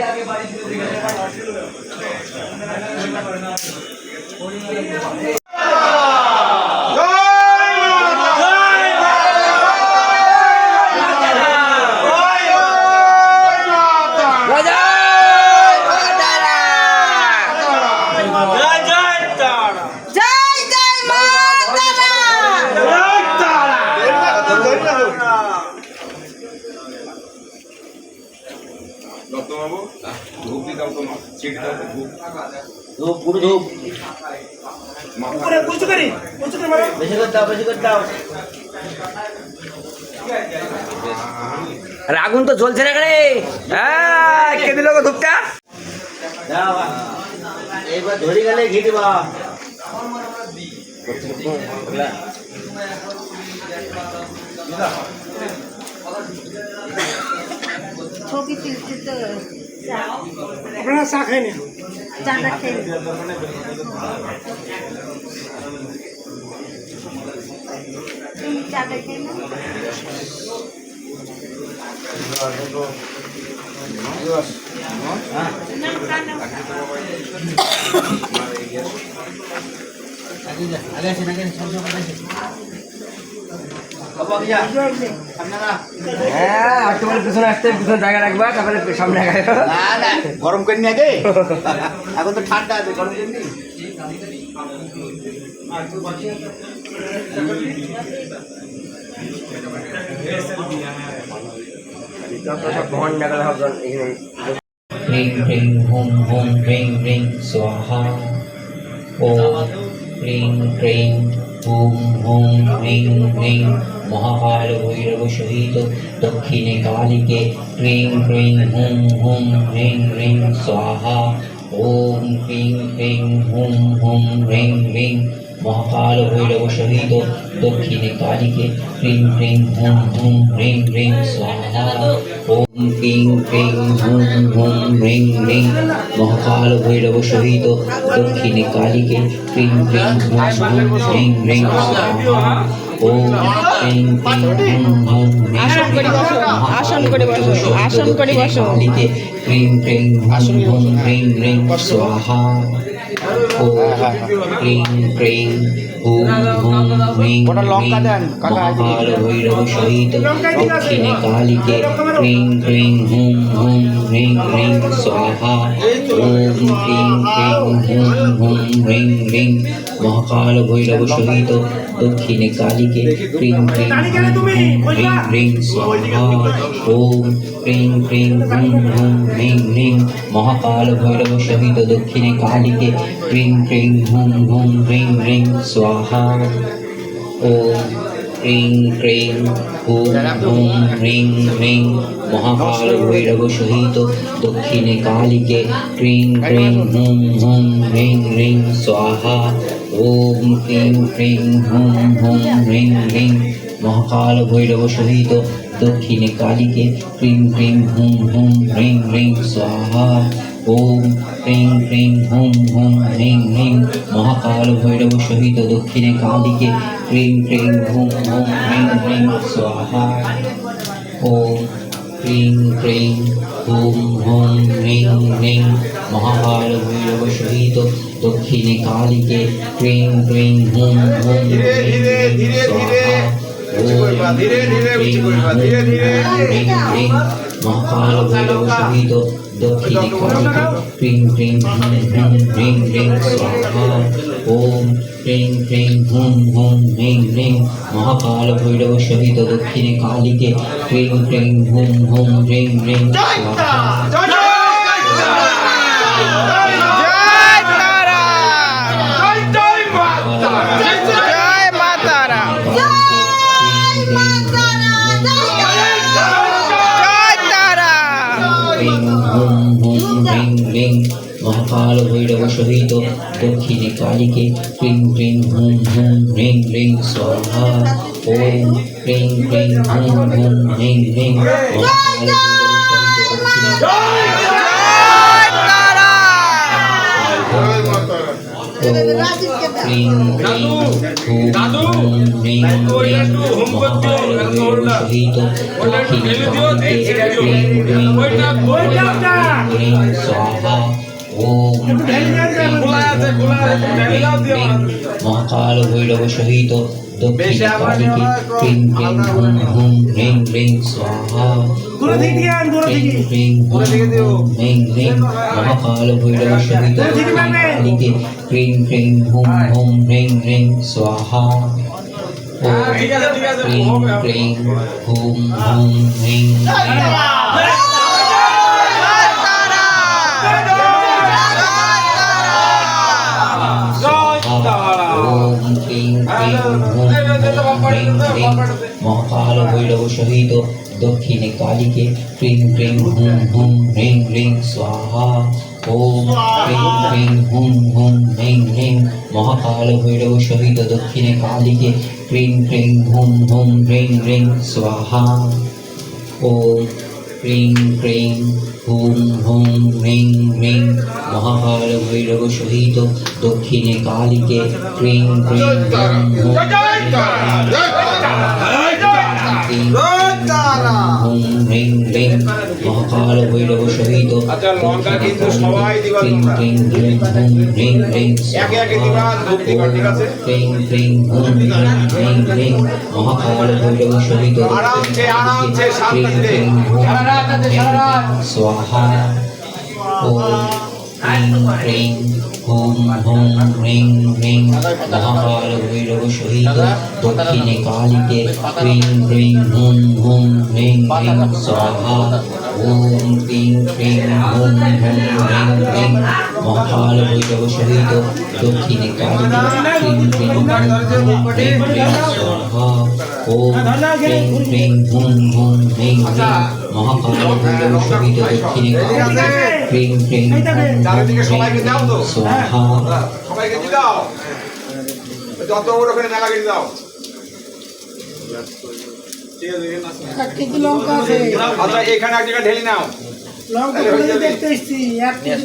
না আমাদের ধূপ বেশি করে দাও বেশি করে দাও। আরে আগুন তো জ্বলছে না রে হ্যাঁ কে দিল গো ধূপটা? দাও। এইবার ধরে গেলে ঘি দিবা। ছবি তুলতে তো আপনারা চা খাই না চাঁদা খেয়ে চাঁদা খেয়ে আগে আগে আসেন সব সব হ্যাঁ আসতে পারে পিছনে আসতে পিছনে জায়গা রাখবা তারপরে সামনে গরম করে নিয়ে আগে। মহাকাল ভৈরব সহিত দক্ষিণে কালীকে ক্রিং ক্রিং হুম হুম হ্রিং হ্রিং স্বাহা, ওম ক্রিং ক্রিং হুম হুম হ্রিং হ্রিং মহাকাল ভৈরব সহিত দক্ষিণে কালীকে ক্রিং ক্রিং হুম হুম হ্রিং হ্রিং স্বাহা, ওম ক্রিং ক্রিং হুম হুম হ্রিং হ্রিং মহাকাল ভৈরব সহিত দক্ষিণে কালীকে ক্রিং ক্রিং হুম হুম হ্রিং হ্রিং স্বাহা। ওম ক্রিং হ্রিং আসন করে বসো আসন করে বসো কালীতে ক্রিং ক্রিং হুম হুম হ্রিং হ্রিং স্বাহা ওম ক্রিং মহাকাল ভৈরব সহিত দক্ষিণে কালীকে ক্রিং ক্রিং হুম হুম হ্রিং হ্রিং স্বাহা ওম ক্রিং ক্রিং হুম হুম হ্রিং হ্রিং মহাকাল ভৈরব সহিত দক্ষিণে কালীকে ক্রিং ক্রিং হুম হুম হ্রিং হ্রিং স্বাহা ওম ক্রিং ক্রিং হুম হুম হ্রিং হ্রিং মহাকাল ভৈরব সহিত দক্ষিণে কালীকে ক্রিং ক্রিং হুম হুম হ্রিং হ্রিং স্বাহা ওম ক্রিং ক্রিং হুম হুম হ্রিং হ্রিং মহাকাল ভৈরব সহিত দক্ষিণে কালীকে ক্রিং ক্রিং হুম হুম হ্রিং হ্রিং স্বাহা ওম ক্রিং ক্রিং হুম হুম হ্রিং হ্রিং মহাকাল ভৈরব সহিত দক্ষিণে কালীকে ক্রিং ক্রিং হুম হুম হ্রিং হ্রিং স্বাহা ওম ক্রিং ক্রিং হুম হুম হ্রিং হ্রিং মহাকাল ভৈরব সহিত দক্ষিণে কালীকে ক্রিং ক্রিং হুম হুম হ্রিং হ্রিং স্বাহা। ওম ক্রিং ক্রিং হুম হুম হ্রিং হ্রিং মহাকাল ভৈরব সহিত দক্ষিণে কালীকে ক্রিং ক্রিং হুম হুম স্বাহা। ধীরে ধীরে পা, ধীরে ধীরে মহাকাল ভৈরব সহিত দক্ষিণে কালিকে ক্রিং ক্রিং হুম হ্রিং হ্রিং স্বাহা ওম ক্রিং ক্রিং হুম হুম হ্রিং হ্রিং মহাকাল ভৈরব সহিত দক্ষিণে কালিকে ক্রিং ক্রিং হুম হুম হ্রিং হ্রিং স্বাহা মহাকাল ভৈরব সহিত দক্ষিণে কালিকে ক্রিং ক্রিং হুম হুম হ্রিং হ্রিং স্বাহা ওম ক্রিং ক্রিং হুম হুম হ্রিং হ্রিং মহাকাল ভৈরব সহিত দক্ষিণে হুম হুম হ্রিং হ্রিং মহাকাল ভৈরব সহিত দক্ষিণে কালিকে ক্রিং ক্রিং হুম হুম হ্রিং স্বাহা মহাকাল ভৈরব সহিত দক্ষিণে কালিকে ক্রিং ক্রিং হুম হুম হ্রিং হ্রিং স্বাহা মহাকাল ভৈরব সহিত দক্ষিণে ক্রিং ক্রিং হুম হুম হ্রিং হ্রিং স্বাহা ক্রিং ক্রিং হুম হুম হ্রিং হ্রিং সহিত দক্ষিণে কালিকে ক্রিং ক্রিং হুম হুম হ্রিং হ্রিং স্বাহা ওম ক্রিং ক্রিং হুম হুম হ্রিং হ্রিং মহাকাল ভৈরব সহিত দক্ষিণে কালিকে ক্রিং ক্রিং হুম হুম হ্রিং হ্রিং স্বাহা ওম ক্রিং ক্রিং হুম হুম হ্রিং হ্রিং মহাকাল ভৈরব সহিত দক্ষিণে কালিকে ক্রিং ক্রিং হুম হুম মহাকাল ভৈরব হ্রিং মহাকাল ভৈরব হুম স্বাহা ওম হুম হ্রিং হ্রিং মহাকাল ভৈরব সহিত দক্ষিণে কালিকে ক্রিং ক্রিং হুম হুম হ্রিং হ্রিং স্বাহা ওম হ্রিং হ্রিং হুম হুম হ্রিং হ্রিং স্বাহা ওম ক্রিং ক্রিং হুম হুম হ্রিং হ্রিং মহাকাল ভৈরব সহিত দক্ষিণে ক্রিং ক্রিং হুম হুম চারিদিকে সবাইকে দাও তো। হ্রিং স্বাহা সবাইকে দিয়ে দাও যত বড় করে মেলা কেটে দাও লঙ্কা আচ্ছা এখানে এক জায়গায় ঢেলে নাও লঙ্কা দেখতে এসছি এক কেজি